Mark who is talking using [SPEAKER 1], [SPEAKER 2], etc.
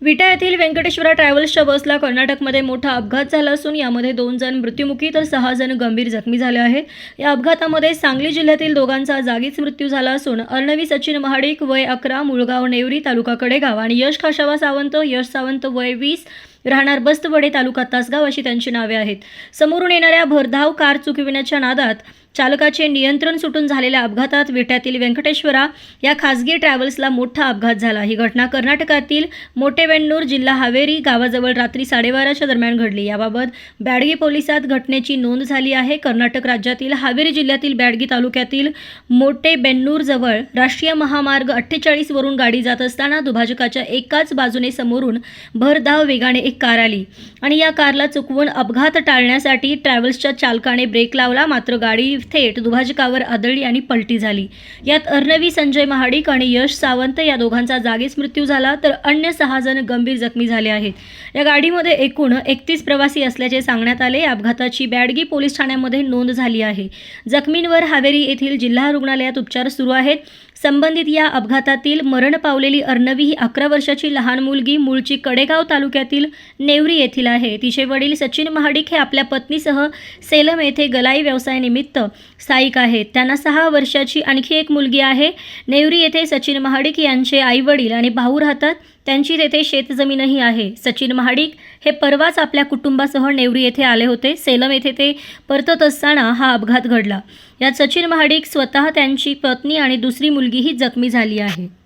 [SPEAKER 1] विटा येथील व्यंकटेश्वरा ट्रॅव्हल्सच्या बसला कर्नाटकमध्ये मोठा अपघात झाला असून यामध्ये दोन जण मृत्युमुखी तर सहा जण गंभीर जखमी झाले आहेत. या अपघातामध्ये सांगली जिल्ह्यातील दोघांचा जागीच मृत्यू झाला असून अर्णवी सचिन महाडिक वय अकरा मुळगाव नेवरी तालुका कडेगाव आणि यश खाशावा सावंत यश सावंत वय वीस राहणार बस्तवडे तालुका तासगाव अशी त्यांची नावे आहेत. समोरून येणाऱ्या भरधाव कार चुकविण्याच्या नादात चालकाचे नियंत्रण सुटून झालेल्या अपघातात विट्यातील व्यंकटेश्वरा या खासगी ट्रॅव्हल्सला मोठा अपघात झाला. ही घटना कर्नाटकातील मोटेवेन्नूर जिल्हा हावेरी गावाजवळ रात्री साडेबाराच्या दरम्यान घडली. याबाबत बॅडगी पोलिसात घटनेची नोंद झाली आहे. कर्नाटक राज्यातील हावेरी जिल्ह्यातील बॅडगी तालुक्यातील मोठे राष्ट्रीय महामार्ग अठ्ठेचाळीसवरून गाडी जात असताना दुभाजकाच्या एकाच बाजूने समोरून भरधाव वेगाने एक कार आली आणि या कारला चुकवून अपघात टाळण्यासाठी ट्रॅव्हल्सच्या चालकाने ब्रेक लावला. मात्र गाडी थेट दुभाजकावर आदळली आणि पलटी झाली. यात अर्णवी संजय महाडिक आणि यश सावंत या दोघांचा जागीच मृत्यू झाला तर अन्य सहा जण गंभीर जखमी झाले आहेत. या गाडीमध्ये एकूण एकतीस प्रवासी असल्याचे सांगण्यात आले. अपघाताची बॅडगी पोलीस ठाण्यामध्ये नोंद झाली आहे. जखमींवर हावेरी येथील जिल्हा रुग्णालयात उपचार सुरू आहेत. संबंधित या अपघातातील मरण पावलेली अर्णवी ही अकरा वर्षाची लहान मुलगी मूळची कडेगाव तालुक्यातील नेवरी येथील आहे. तिचे वडील सचिन महाडिक हे आपल्या पत्नीसह सेलम येथे गलाई व्यवसायानिमित्त स्थायिक आहेत. त्यांना सहा वर्षाची आणखी एक मुलगी आहे. नेवरी येथे सचिन महाडिक यांचे आई वडील आणि भाऊ राहतात. त्यांची तेथे शेतजमीनही आहे. सचिन महाडिक हे परवाच आपल्या कुटुंबासह नेवरी येथे आले होते. सेलम येथे ते परतत असताना हा अपघात घडला. यात सचिन महाडिक स्वतः त्यांची पत्नी आणि दुसरी मुलगीही जखमी झाली आहे.